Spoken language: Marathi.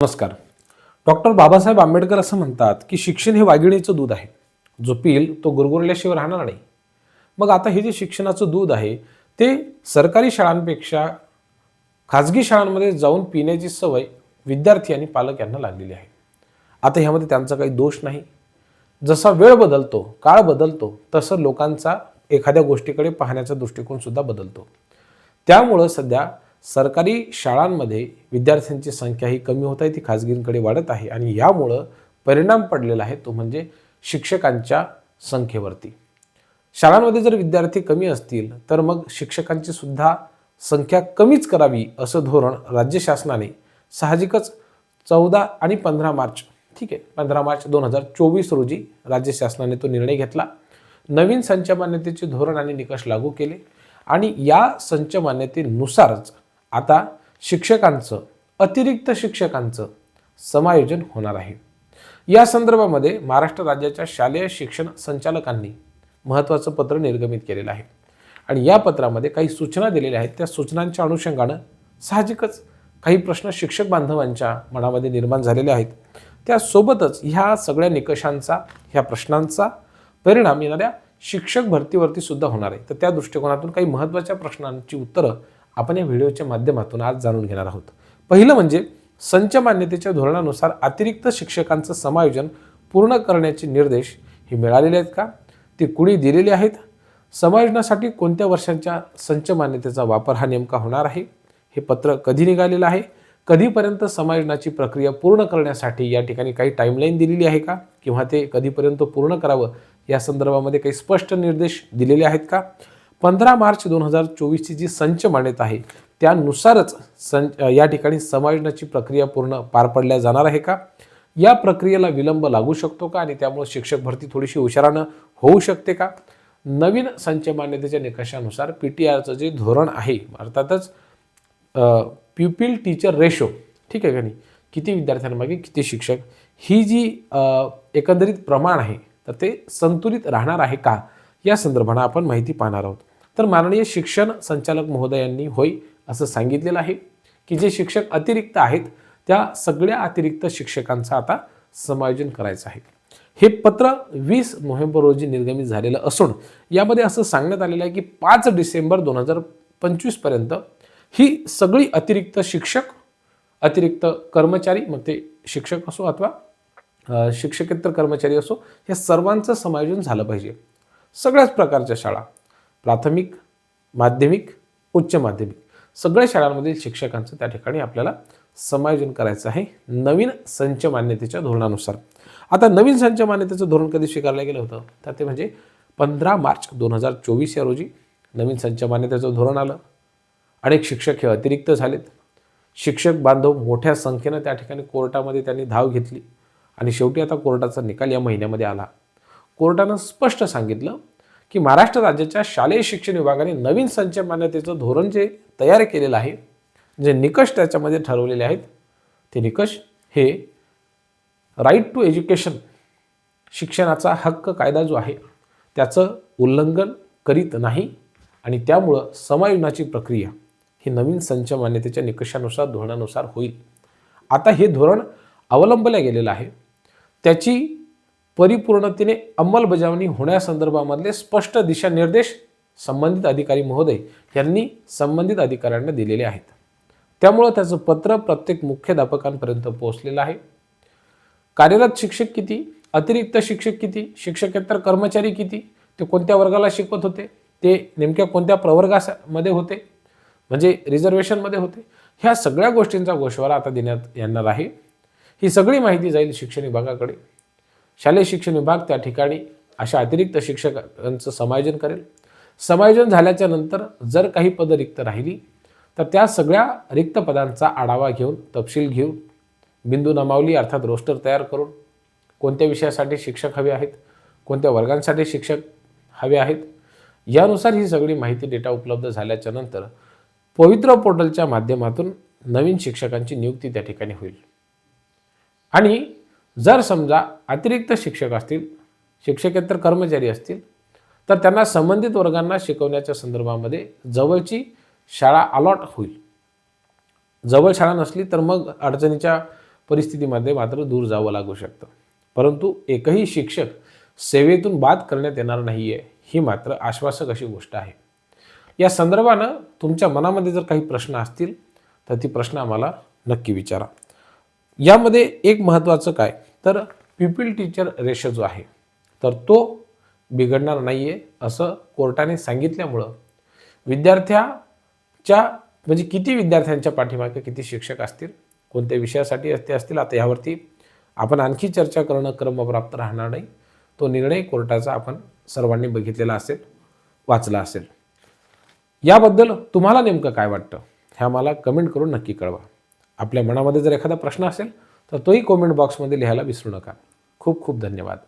नमस्कार. डॉक्टर बाबासाहेब आंबेडकर असं म्हणतात की शिक्षण हे वाघिणीचं दूध आहे. जो पिल तो गुरगुरल्याशिवाय राहणार नाही. मग आता हे जे शिक्षणाचं दूध आहे ते सरकारी शाळांपेक्षा खाजगी शाळांमध्ये जाऊन पिण्याची सवय विद्यार्थी आणि पालक यांना लागलेली आहे. आता ह्यामध्ये त्यांचा काही दोष नाही. जसा वेळ बदलतो काळ बदलतो तसं लोकांचा एखाद्या गोष्टीकडे पाहण्याचा दृष्टिकोन सुद्धा बदलतो. त्यामुळं सध्या सरकारी शाळांमध्ये विद्यार्थ्यांची संख्या ही कमी होत आहे ती खाजगींकडे वाढत आहे आणि यामुळं परिणाम पडलेला आहे तो म्हणजे शिक्षकांच्या संख्येवरती. शाळांमध्ये जर विद्यार्थी कमी असतील तर मग शिक्षकांची सुद्धा संख्या कमीच करावी असं धोरण राज्य शासनाने साहजिकच चौदा आणि पंधरा मार्च ठीक आहे पंधरा मार्च दोन हजार चोवीस रोजी राज्य शासनाने तो निर्णय घेतला. नवीन संच मान्यतेचे धोरण आणि निकष लागू केले आणि या संच मान्यतेनुसारच आता शिक्षकांचं अतिरिक्त शिक्षकांचं समायोजन होणार आहे. या संदर्भामध्ये महाराष्ट्र राज्याच्या शालेय शिक्षण संचालकांनी महत्त्वाचं पत्र निर्गमित केलेलं आहे. आणि या पत्रामध्ये काही सूचना दिलेल्या आहेत. त्या सूचनांच्या अनुषंगानं साहजिकच काही प्रश्न शिक्षक बांधवांच्या मनामध्ये निर्माण झालेले आहेत. त्यासोबतच ह्या सगळ्या निकषांचा ह्या प्रश्नांचा परिणाम येणाऱ्या शिक्षक भरतीवरती सुद्धा होणार आहे. तर त्या दृष्टिकोनातून काही महत्त्वाच्या प्रश्नांची उत्तरं आपण या व्हिडिओच्या माध्यमातून आज जाणून घेणार आहोत. पहिलं म्हणजे संच मान्यतेच्या धोरणानुसार अतिरिक्त शिक्षकांचं समायोजन पूर्ण करण्याचे निर्देश हे मिळालेले आहेत का? ते कुणी दिलेले आहेत? समायोजनासाठी कोणत्या वर्षांच्या संच मान्यतेचा वापर हा नेमका होणार आहे? हे पत्र कधी निघालेलं आहे? कधीपर्यंत समायोजनाची प्रक्रिया पूर्ण करण्यासाठी या ठिकाणी काही टाईमलाईन दिलेली आहे का? किंवा ते कधीपर्यंत पूर्ण करावं? या संदर्भामध्ये काही स्पष्ट निर्देश दिलेले आहेत का? पंधरा मार्च दोन हजार चोवीसची जी संच मान्यता आहे त्यानुसारच सं या ठिकाणी समायोजनाची प्रक्रिया पूर्ण पार पडल्या जाणार आहे का? या प्रक्रियेला विलंब लागू शकतो का? आणि त्यामुळे शिक्षक भरती थोडीशी हुशारानं होऊ शकते का? नवीन संच मान्यतेच्या निकषानुसार पी टी आरचं जे धोरण आहे अर्थातच प्युपिल टीचर रेशो ठीक आहे का नाही? किती विद्यार्थ्यांमागे किती शिक्षक? ही जी एकंदरीत प्रमाण आहे तर ते संतुलित राहणार आहे का? या संदर्भानं आपण माहिती पाहणार आहोत. तर माननीय शिक्षण संचालक महोदयांनी होय असं सांगितलेलं आहे की जे शिक्षक अतिरिक्त आहेत त्या सगळ्या अतिरिक्त शिक्षकांचं आता समायोजन करायचं आहे. हे पत्र वीस नोव्हेंबर रोजी निर्गमित झालेलं असून यामध्ये असं सांगण्यात आलेलं आहे की पाच डिसेंबर दोन हजार पंचवीसपर्यंत ही सगळी अतिरिक्त शिक्षक अतिरिक्त कर्मचारी मग ते शिक्षक असो अथवा शिक्षकेतर कर्मचारी असो या सर्वांचं समायोजन झालं पाहिजे. सगळ्याच प्रकारच्या शाळा प्राथमिक माध्यमिक उच्च माध्यमिक. सगळ्या शाळांमधील शिक्षकांचं त्या ठिकाणी आपल्याला समायोजन करायचं आहे नवीन संच मान्यतेच्या धोरणानुसार. आता नवीन संच मान्यतेचं धोरण कधी स्वीकारलं गेलं होतं? तर ते म्हणजे पंधरा मार्च दोन हजार चोवीस या रोजी नवीन संच मान्यतेचं धोरण आलं. अनेक शिक्षक हे अतिरिक्त झालेत. शिक्षक बांधव मोठ्या संख्येनं त्या ठिकाणी कोर्टामध्ये त्यांनी धाव घेतली. आणि शेवटी आता कोर्टाचा निकाल या महिन्यामध्ये आला. कोर्टानं स्पष्ट सांगितलं की महाराष्ट्र राज्याच्या शालेय शिक्षण विभागाने नवीन संच मान्यतेचं धोरण जे तयार केलेलं आहे जे निकष त्याच्यामध्ये ठरवलेले आहेत ते निकष हे राईट टू एज्युकेशन शिक्षणाचा हक्क कायदा जो आहे त्याचं उल्लंघन करीत नाही आणि त्यामुळं समायोजनाची प्रक्रिया ही नवीन संच मान्यतेच्या निकषानुसार धोरणानुसार होईल. आता हे धोरण अवलंबलं गेलेलं आहे. त्याची परिपूर्णतेने अंमलबजावणी होण्यासंदर्भामधले स्पष्ट दिशानिर्देश संबंधित अधिकारी महोदय यांनी संबंधित अधिकाऱ्यांना दिलेले आहेत. त्यामुळं त्याचं पत्र प्रत्येक मुख्याध्यापकांपर्यंत पोहोचलेलं आहे. कार्यरत शिक्षक किती? अतिरिक्त शिक्षक किती? शिक्षकेतर कर्मचारी किती? ते कोणत्या वर्गाला शिकवत होते? ते नेमक्या कोणत्या प्रवर्गामध्ये होते? म्हणजे रिझर्वेशनमध्ये होते? ह्या सगळ्या गोष्टींचा गोषवारा आता देण्यात येणार आहे. ही सगळी माहिती जाईल शिक्षण विभागाकडे. शालेय शिक्षण विभाग त्या ठिकाणी अशा अतिरिक्त शिक्षकांचं समायोजन करेल. समायोजन झाल्याच्यानंतर जर काही पदं रिक्त राहिली तर त्या सगळ्या रिक्त पदांचा आढावा घेऊन तपशील घेऊन बिंदू नमावली अर्थात रोस्टर तयार करून कोणत्या विषयासाठी शिक्षक हवे आहेत कोणत्या वर्गांसाठी शिक्षक हवे आहेत यानुसार ही सगळी माहिती डेटा उपलब्ध झाल्याच्यानंतर पवित्र पोर्टलच्या माध्यमातून नवीन शिक्षकांची नियुक्ती त्या ठिकाणी होईल. आणि जर समजा अतिरिक्त शिक्षक असतील शिक्षकेतर कर्मचारी असतील तर त्यांना संबंधित वर्गांना शिकवण्याच्या संदर्भामध्ये जवळची शाळा अलॉट होईल. जवळ शाळा नसली तर मग अडचणीच्या परिस्थितीमध्ये मात्र दूर जावं लागू शकतं. परंतु एकही शिक्षक सेवेतून बाद करण्यात येणार नाही आहे ही मात्र आश्वासक अशी गोष्ट आहे. या संदर्भानं तुमच्या मनामध्ये जर काही प्रश्न असतील तर ती प्रश्न आम्हाला नक्की विचारा. यामध्ये एक महत्त्वाचं काय? तर पिपिल टीचर रेशो जो आहे तर तो बिघडणार नाही आहे असं कोर्टाने सांगितल्यामुळं विद्यार्थ्याच्या म्हणजे किती विद्यार्थ्यांच्या पाठीमागे किती शिक्षक असतील कोणत्या विषयासाठी ते असतील आता यावरती आपण आणखी चर्चा करणं क्रमप्राप्त राहणार नाही. तो निर्णय कोर्टाचा आपण सर्वांनी बघितलेला असेल वाचला असेल. याबद्दल तुम्हाला नेमकं काय वाटतं? ह्या मला कमेंट करून नक्की कळवा. आपल्या मनामध्ये जर एखादा प्रश्न असेल तर तोही कॉमेंट बॉक्समध्ये लिहायला विसरू नका. खूप खूप धन्यवाद.